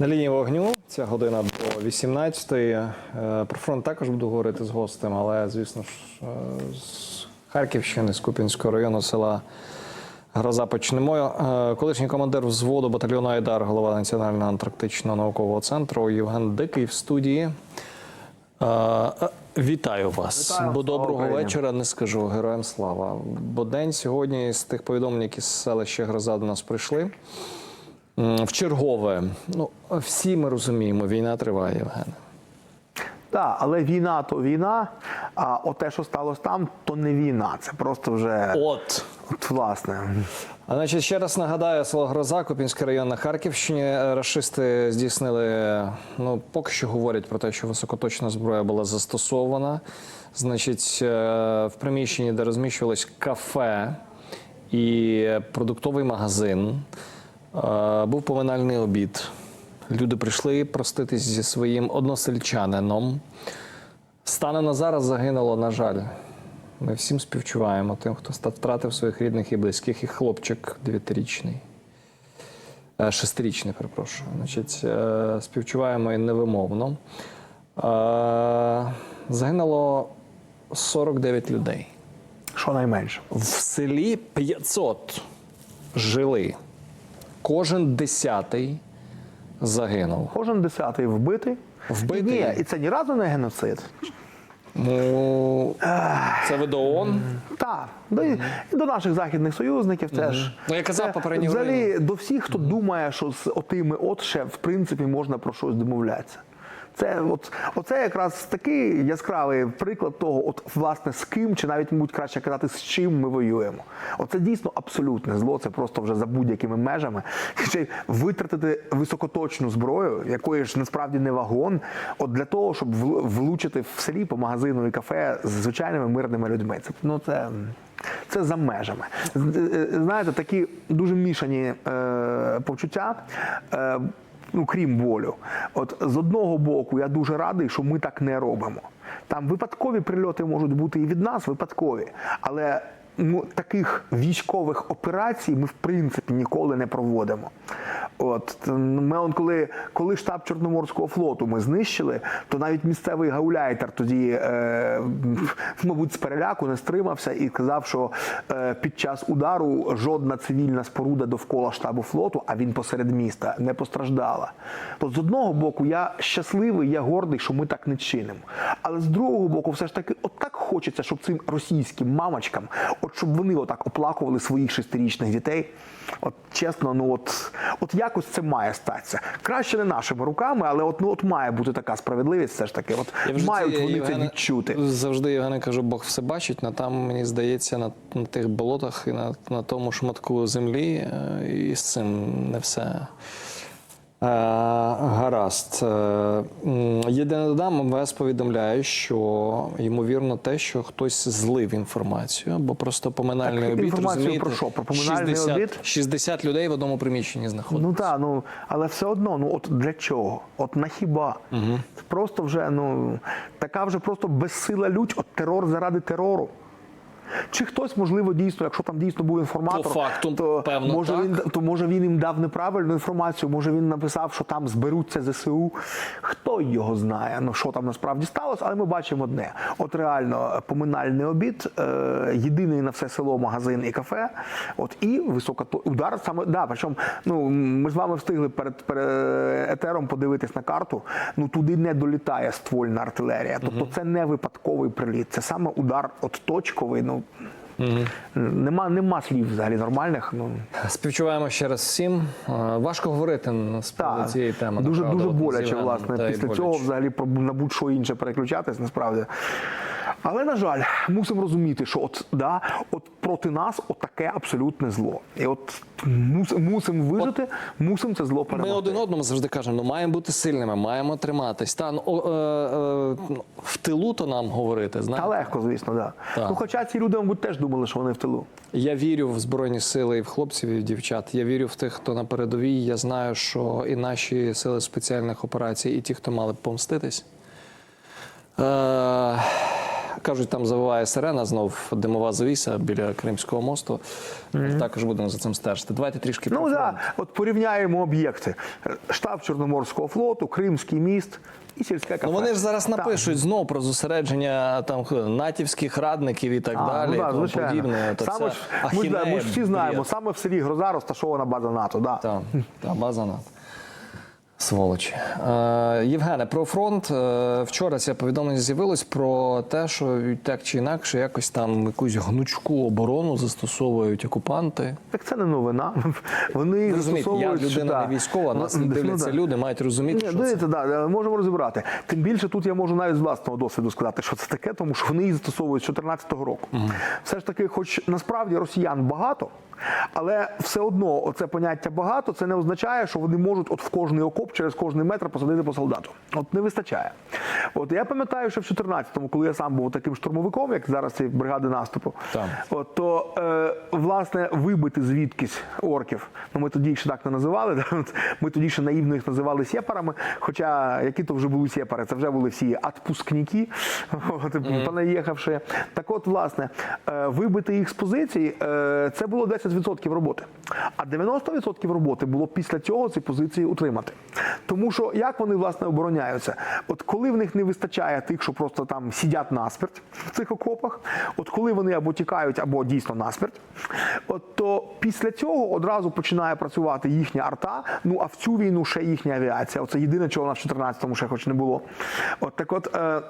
На лінії вогню ця година до 18-ї. Е, Про фронт також буду говорити з гостем, але, звісно ж, е, з Харківщини, з Купінського району села Гроза почнемо. Е, Колишній командир взводу батальйону Айдар, голова Національного антарктичного наукового центру Євген Дикий в студії. Вітаю вас, Вітаю, бо доброго Україні. вечора не скажу. Героям слава. Бо день сьогодні з тих повідомлень, які з селища Гроза до нас прийшли. В чергове. Ну, всі ми розуміємо, війна триває, Євгене. Так, але війна то війна, а от те, що сталося там, то не війна. Це просто вже От. от, власне. А значить, ще раз нагадаю, село Гроза, Купінський район на Харківщині. Е, Рашисти здійснили, ну, поки що говорять про те, що високоточна зброя була застосована. Значить, е, в приміщенні, де розміщувалось кафе і продуктовий магазин, був поминальний обід. Люди прийшли проститись зі своїм односельчанином. Станом на зараз загинуло, на жаль. Ми всім співчуваємо тим, хто втратив своїх рідних і близьких, і хлопчик дев'ятирічний. Е, Шестирічний, перепрошую. Значить, е, співчуваємо і невимовно. Е, Загинуло 49 людей. Щонайменше. В селі 500 жили. Кожен десятий загинув. Кожен десятий вбитий. Вбитий? Ні, і це ні разу не геноцид. Ну, це ви до ООН? Так, до, і до наших західних союзників теж. Ну, я казав попередньо. Взагалі, до всіх, хто думає, що з отими от ще в принципі можна про щось домовлятися. Це от оце якраз такий яскравий приклад того, от власне з ким, чи навіть мабуть краще казати, з чим ми воюємо. Оце дійсно абсолютне зло. Це просто вже за будь-якими межами. Ще витратити високоточну зброю, якої ж насправді не вагон, от для того, щоб вл- влучити в селі по магазину і кафе з звичайними мирними людьми. Це ну це. Це за межами. Е, е, Знаєте, такі дуже мішані е, почуття. Е, ну, крім болю. От з одного боку, я дуже радий, що ми так не робимо. Там випадкові прильоти можуть бути і від нас, випадкові. Але ну, таких військових операцій ми в принципі ніколи не проводимо. От ми, он, коли, коли штаб Чорноморського флоту ми знищили, то навіть місцевий гауляйтер тоді, е, мабуть, з переляку не стримався і казав, що е, під час удару жодна цивільна споруда довкола штабу флоту, а він посеред міста, не постраждала. То з одного боку, я щасливий, я гордий, що ми так не чинимо. Але з другого боку, все ж таки, от так хочеться, щоб цим російським мамочкам, от щоб вони отак оплакували своїх шестирічних дітей. От чесно, ну от, от якось це має статися. Краще не нашими руками, але от, ну, от має бути така справедливість, все ж таки. От Я мають вони це відчути. Завжди Євгене кажу, Бог все бачить, але там, мені здається, на, на тих болотах і на, на тому шматку землі е, і з цим не все. Е, гаразд. Е, Єдине додам, МВС повідомляє, що ймовірно те, що хтось злив інформацію, або просто поминальний Так, обід. інформацію розумієте, про що? Про поминальний 60, обід? 60 людей в одному приміщенні знаходяться. Ну так, ну але все одно, ну от для чого? От на хіба? Це просто вже ну така вже просто безсила лють, от терор заради терору. Чи хтось, можливо, дійсно, якщо там дійсно був інформатор, По факту, то певно, може так. він то може він їм дав неправильну інформацію, може він написав, що там зберуться ЗСУ. Хто його знає, ну що там насправді сталося, але ми бачимо одне: от реально поминальний обід, е, єдиний на все село магазин і кафе. От і висока удар саме да, причому ну ми з вами встигли перед, перед етером подивитись на карту. Ну туди не долітає ствольна артилерія. Тобто це не випадковий приліт, це саме удар от точковий. Ну нема, нема слів взагалі нормальних. Ну Співчуваємо ще раз всім. Важко говорити з цієї теми. дуже дуже боляче, власне, після боляче. цього взагалі на будь-що інше переключатись, насправді. Але на жаль, мусимо розуміти, що от да, от проти нас от таке абсолютне зло. І от мус, мусимо вижити, мусимо це зло Ми один одному завжди кажемо, ну маємо бути сильними, маємо триматись. Та ну, о, е, е, ну, в тилу то нам говорити. Та легко, звісно, да. Так. Ну, хоча ці люди, мабуть, теж думали, що вони в тилу. Я вірю в збройні сили і в хлопців, і в дівчат. Я вірю в тих, хто на передовій. Я знаю, що і наші сили спеціальних операцій, і ті, хто мали б помститись. Е, Кажуть, там завиває сирена, знов димова завіса біля Кримського мосту. Також будемо за цим стежити. Давайте трішки Ну так, да. от порівняємо об'єкти: штаб Чорноморського флоту, Кримський міст і сільське кафе. Ну вони ж зараз Так. напишуть знов про зосередження там натівських радників і так А, далі. ну, да, тому подібне. То Саме ж, ми, да, ми ж всі знаємо, саме в селі Гроза розташована база НАТО. Да. Та, та база НАТО. Сволочі. Е, Євгене, про фронт. Е, вчора це повідомлення з'явилось про те, що так чи інакше якось там якусь гнучку оборону застосовують окупанти. Так це не новина. Вони розумієте, я людина да. не військова, нас Ну, не ну, дивляться да. люди, мають розуміти, Ні, що це. да, можемо розібрати. Тим більше тут я можу навіть з власного досвіду сказати, що це таке, тому що вони її застосовують з 2014 року. Все ж таки, хоч насправді росіян багато, але все одно оце поняття багато, це не означає, що вони можуть от в кожний окоп через кожний метр посадити по солдату. От не вистачає. От я пам'ятаю, що в 14-му, коли я сам був таким штурмовиком, як зараз ці бригади наступу, Так. От, то е, власне вибити звідкись орків. Ну ми тоді їх ще так не називали. Ми тоді ще наївно їх називали сєпарами. Хоча які то вже були сєпари, це вже були всі отпускники, от, понаїхавши. Так от, власне, е, вибити їх з позицій е, це було 10% роботи. А 90% роботи було після цього ці позиції утримати. Тому що як вони власне обороняються? От коли в них не вистачає тих, що просто там сидять насмерть в цих окопах, от коли вони або тікають, або дійсно насмерть, от то після цього одразу починає працювати їхня арта. Ну а в цю війну ще їхня авіація. Оце єдине, чого вона в 14-му ще хоч не було. От так от. Е,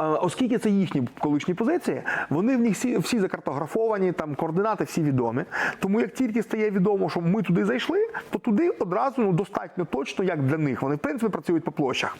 Оскільки це їхні колишні позиції, вони в них всі, всі закартографовані, там координати всі відомі. Тому як тільки стає відомо, що ми туди зайшли, то туди одразу ну, достатньо точно, як для них. Вони в принципі працюють по площах.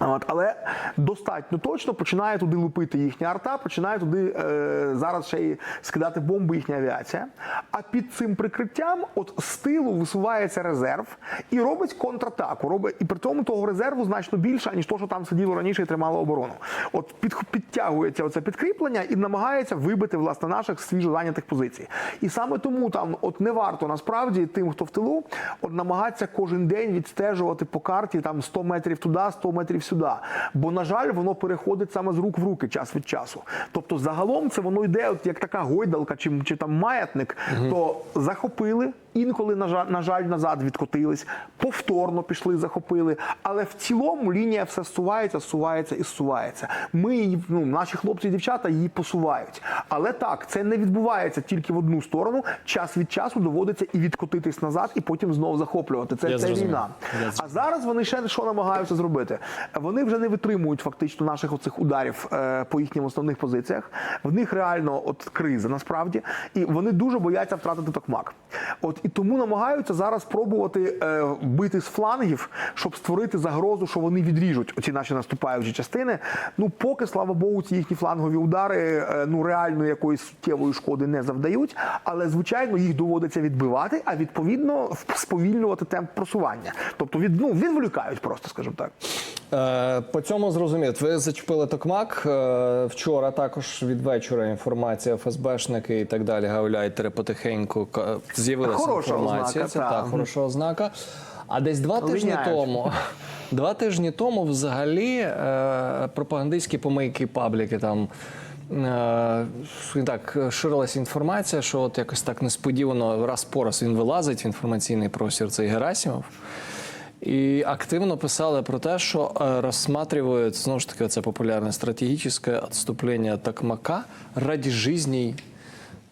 От, але достатньо точно починає туди лупити їхня арта, починає туди е, зараз ще й скидати бомби їхня авіація. А під цим прикриттям, от з тилу висувається резерв і робить контратаку. Робить і при тому того резерву значно більше, ніж то, що там сиділо раніше і тримало оборону. От під, підтягується оце підкріплення і намагається вибити власне наших свіжо зайнятих позицій. І саме тому там, от не варто насправді тим, хто в тилу, от намагатися кожен день відстежувати по карті там 100 метрів туди, 100 метрів сюди. Бо, на жаль, воно переходить саме з рук в руки час від часу. Тобто, загалом це воно йде, от як така гойдалка чи, чи там маятник, то захопили. Інколи, на жаль, на жаль, назад відкотились, повторно пішли, захопили. Але в цілому лінія все зсувається, зсувається і зсувається. Ми ну, наші хлопці і дівчата її посувають. Але так, це не відбувається тільки в одну сторону. Час від часу доводиться і відкотитись назад, і потім знову захоплювати. Це, це війна. Я А зараз вони ще що намагаються зробити? Вони вже не витримують фактично наших оцих ударів е, по їхнім основних позиціях. В них реально от криза насправді, і вони дуже бояться втратити токмак. От і тому намагаються зараз пробувати е, бити з флангів, щоб створити загрозу, що вони відріжуть оці наші наступаючі частини. Ну поки слава Богу, ці їхні флангові удари е, ну реально якоїсь суттєвої шкоди не завдають, але звичайно їх доводиться відбивати, а відповідно сповільнювати темп просування. Тобто від ну відволікають просто, скажімо так. Е, По цьому зрозумів. Ви зачепили токмак. Е, Вчора також від вечора інформація ФСБшники і так далі гауляйтери потихеньку з'явилася Хороша інформація. ознака, Це так. так, хороша ознака. А десь два тижні тому. Два тижні тому взагалі е, пропагандистські помийки пабліки там. е, Так, ширилася інформація, що от якось так несподівано раз по раз він вилазить в інформаційний простір цей Герасимов. І активно писали про те, що е, розсматривають знову ж таки це популярне стратегічне відступлення Токмака раді е,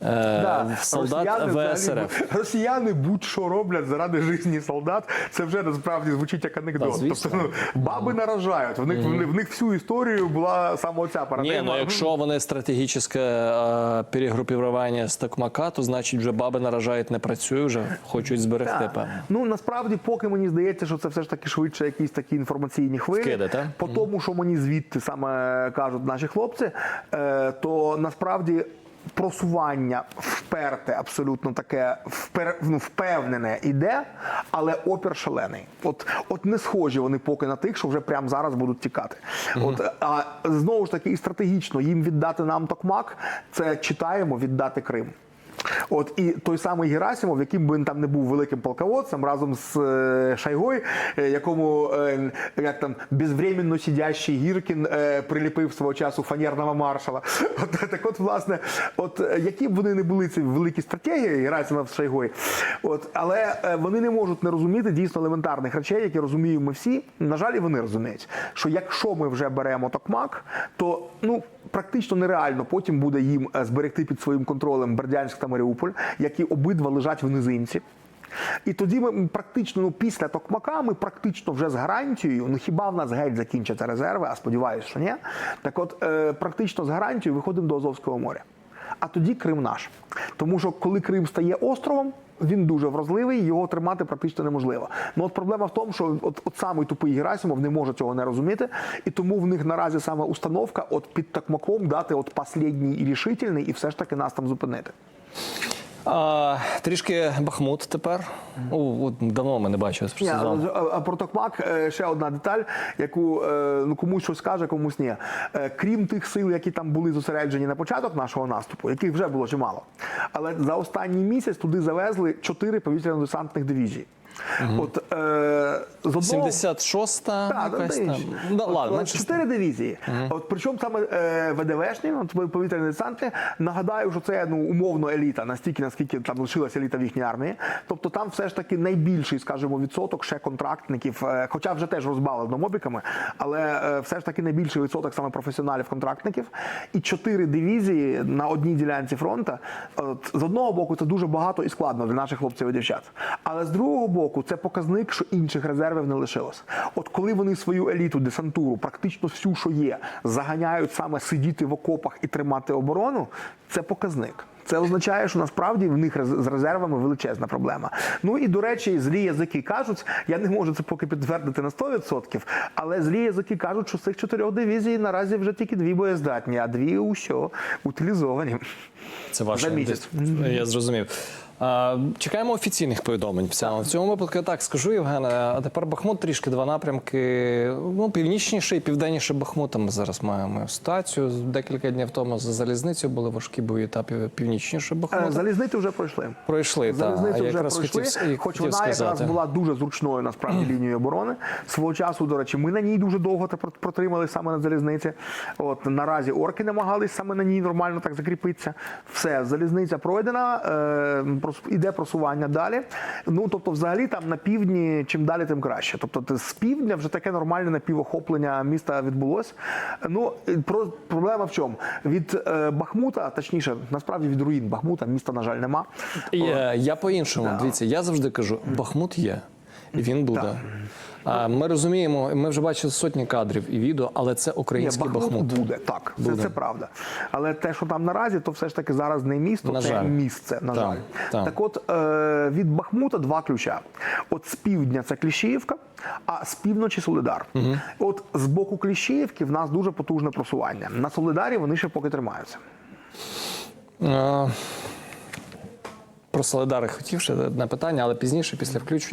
Да, солдат взагалі- ВСРФ. Росіяни будь-що роблять заради житті солдат. Це вже насправді звучить як анекдот. Тобто ну, баби наражають. В них, в них всю історію була саме оця Ні, ну якщо вони стратегічне е, перегрупування з Токмака, то значить вже баби наражають не працює, вже хочуть зберегти. Ну насправді, поки мені здається, що це все ж таки швидше якісь такі інформаційні хвилі. Вкиди? По тому, що мені звідти саме кажуть наші хлопці, е, то насправді. Просування вперте, абсолютно таке впер, ну, впевнене іде, але опір шалений. От, от не схожі вони поки на тих, що вже прямо зараз будуть тікати. От, а знову ж таки, і стратегічно їм віддати нам токмак, це читаємо віддати Крим. От і той самий Герасимов, яким би він там не був великим полководцем, разом з е, Шайгой, е, якому е, як там безвременно сидящий Гіркін е, приліпив свого часу фанерного маршала. От так, от власне, от які б вони не були ці великі стратегії Герасимов з Шайгой, от але е, вони не можуть не розуміти дійсно елементарних речей, які розуміємо ми всі. На жаль, і вони розуміють, що якщо ми вже беремо токмак, то ну практично нереально потім буде їм е, зберегти під своїм контролем Бердянськ та Маріуполь, які обидва лежать в низинці. І тоді ми практично ну, після Токмака ми практично вже з гарантією, ну хіба в нас геть закінчаться резерви, а сподіваюся, що ні. Так от е, практично з гарантією виходимо до Азовського моря. А тоді Крим наш. Тому що коли Крим стає островом, він дуже вразливий, його тримати практично неможливо. Ну от проблема в тому, що от, от самий тупий Герасимов не може цього не розуміти, і тому в них наразі саме установка от під Токмаком дати от последній і рішительний, і все ж таки нас там зупинити. А, трішки Бахмут тепер. О, от давно ми не бачили. А, а про Токмак е, ще одна деталь, яку е, ну комусь щось каже, комусь ні. Е, Крім тих сил, які там були зосереджені на початок нашого наступу, яких вже було чимало. Але за останній місяць туди завезли чотири повітряно-десантних дивізії. От е, з одного 76-та Так, якась та там. Ну, От, ладно, от чотири дивізії. От причому саме е, ВДВшні, от повітряні десанти, нагадаю, що це ну умовно еліта, настільки наскільки там лишилася еліта в їхній армії. Тобто там все ж таки найбільший, скажімо, відсоток ще контрактників, е, хоча вже теж розбавлено мобіками, але е, все ж таки найбільший відсоток саме професіоналів контрактників. І чотири дивізії на одній ділянці фронту. От, з одного боку, це дуже багато і складно для наших хлопців і дівчат. Але з другого боку, це показник, що інших резервів не лишилось. От коли вони свою еліту, десантуру, практично всю, що є, заганяють саме сидіти в окопах і тримати оборону, це показник. Це означає, що насправді в них з резервами величезна проблема. Ну і до речі, злі язики кажуть, я не можу це поки підтвердити на 100%, але злі язики кажуть, що з цих чотирьох дивізій наразі вже тільки дві боєздатні, а дві усьо утилізовані. Це ваше За місяць. Я зрозумів. Чекаємо офіційних повідомлень. В цьому випадку я так скажу, Євгене. А тепер Бахмут трішки два напрямки. Ну, північніше і південніше Бахмута. Ми зараз маємо ситуацію. Декілька днів тому за залізницею були важкі бої етапи північніше Е, Бахмута. Залізницю вже пройшли. Пройшли та Залізницю вже якраз пройшли, хотів, хоч хотів вона якраз була дуже зручною насправді лінією оборони. Свого часу, до речі, ми на ній дуже довго протримали саме на залізниці. От наразі орки намагались саме на ній нормально так закріпитися. Все, залізниця пройдена, е, іде просування далі. Ну тобто, взагалі там на півдні, чим далі, тим краще. Тобто, з півдня вже таке нормальне напівохоплення міста відбулось. Ну про проблема в чому? Від е, Бахмута, точніше, насправді від руїн Бахмута, міста, на жаль, нема. Я, я по-іншому. Да. Дивіться, я завжди кажу: Бахмут є. Він буде. А, ми розуміємо, ми вже бачили сотні кадрів і відео, але це Ні, український Бахмут, Бахмут. буде так. Це, Буде. це правда. Але те, що там наразі, то все ж таки зараз не місто, На це жаль. місце. На Так, жаль. так. Так, от е, від Бахмута два ключа. От з півдня це Кліщіївка, а з півночі Солидар. От з боку Кліщіївки в нас дуже потужне просування. На Солидарі вони ще поки тримаються. А, Про Солидари хотів ще одне питання, але пізніше, після включення.